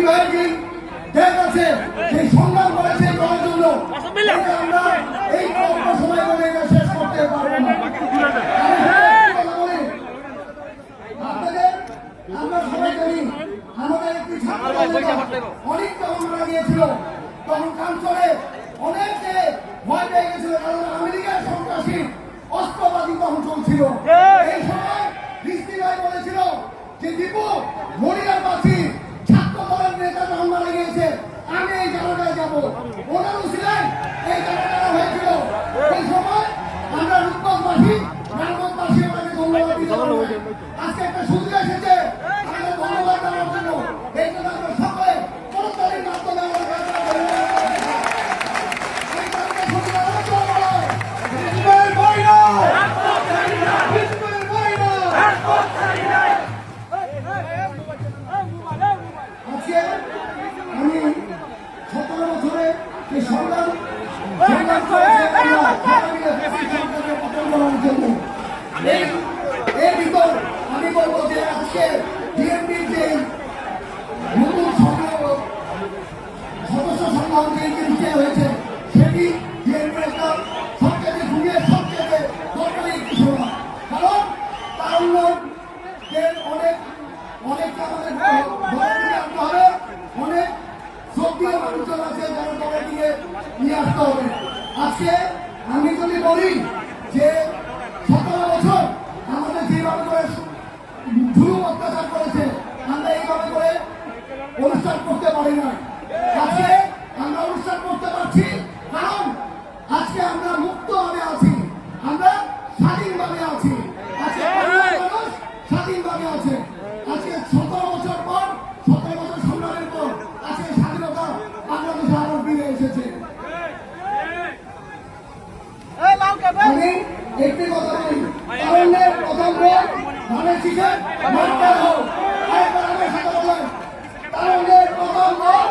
BNP যে দেশ আছে সেই সংগ্রাম করেছে জন্য আমরা এই অল্প সময় এটা শেষ করতে পারব না। আমি কথা বলি, আপনাদের আমরা সবাই জানি আমাদের একটি ছাত্র অনেক তখন মারা গিয়েছিল। তখন কাঞ্চলে অনেকে ভয় পেয়ে গেছিল কারণ আমেরিকার সন্ত্রাসী অস্ত্রবাদী তখন চলছিল। এই! সময় বৃষ্টি বলেছিল যে দীপু মরিয়ার পাচ্ছি ছাত্র দলের নেতা যখন মারা গিয়েছে আমি এই ওনারও ছিলেন, এই জায়গাটা হয়েছিল সেই সময় আমরা রূপগঞ্জবাসী রামগঞ্জবাসী ওনাকে ধন্যবাদ দিতে পারব। আজকে একটা সুযোগ এসেছে যে বলি যে সতেরো বছর আমাদের যেভাবে করে জুলুম অত্যাচার করেছে, আমরা এইভাবে করে অনুষ্ঠান করতে পারি না। আজকে আমরা অনুষ্ঠান করতে পারছি, কারণ আজকে আমরা মুক্তভাবে আছি, আমরা স্বাধীনভাবে আছি আজকে বাংলার মানুষ স্বাধীনভাবে আছে আজকে সতেরো বছর পর সতেরো বছর সংগ্রামের পর আজকে স্বাধীনতা বাংলাদেশে আবার ফিরে এসেছে আমি একটি কথা বলি। প্রথম ধানের হোক তারুণ্যের প্রথম ভোট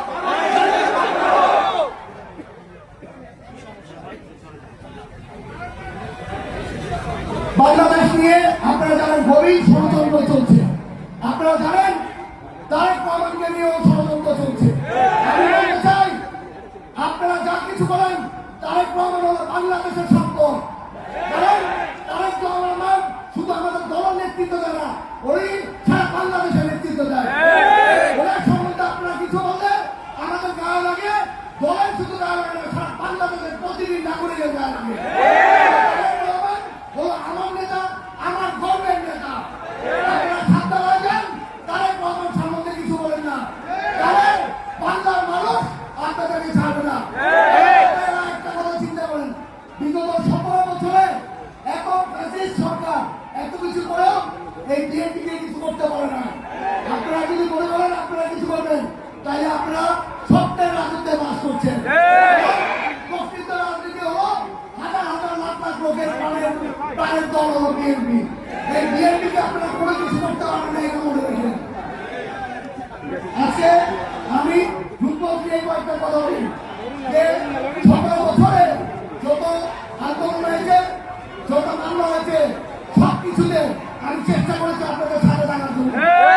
বাংলাদেশ নিয়ে আপনারা জানেন গভীর ষড়যন্ত্র চলছে। আপনারা জানেন তারেক রহমানকে নিয়েও ষড়যন্ত্র চলছে। আমি বলতে চাই, আপনারা যা কিছু করেন তারেক রহমান হলো বাংলাদেশের সম্পদ কারণ তারেক রহমান শুধু আমাদের দলের নেতৃত্ব দেয় না ওই সারা বাংলাদেশের নেতৃত্ব দেয়। ওনার সম্বন্ধে আপনারা কিছু বললে আমাদের গায়ে লাগে দলের শুধু গায়ে লাগে সারা বাংলাদেশের প্রতিটি নাগরিকের গায়ে লাগে। তারেক আমার নেতা আমার গর্বের নেতা। আপনারা ঠান্ডা লাগেন তারেক রহমান সম্বন্ধে কিছু বলেন না। কারণ বাংলার মানুষ আপনাদেরকে ছাড়বে না। একটা কথা চিন্তা করেন বিগত সতেরো বছরে একক সরকার এত কিছু করেও এই বিএনপি কে কিছু করতে পারে না। আপনারা যদি মনে করেন আপনারা কিছু করবেন। তাই আপনারা সত্যের রাজত্বে বাস করছেন। প্রকৃত রাজনীতি হলো হাজার হাজার লাখ লাখ লোকের প্রাণের প্রাণের দল হলো বিএনপি। এই বিএনপি কে আপনারা কোনো কিছু করতে পারবেন না এটা মনে রাখবেন। আজকে আমি রূপবতী এই কয়েকটা কথা বলি। যে সতেরো বছরে যত আন্দোলন হয়েছে যত মামলা হয়েছে সব কিছুতে आणि चेष्टा कोणाच्या आपल्याला सारे जाणार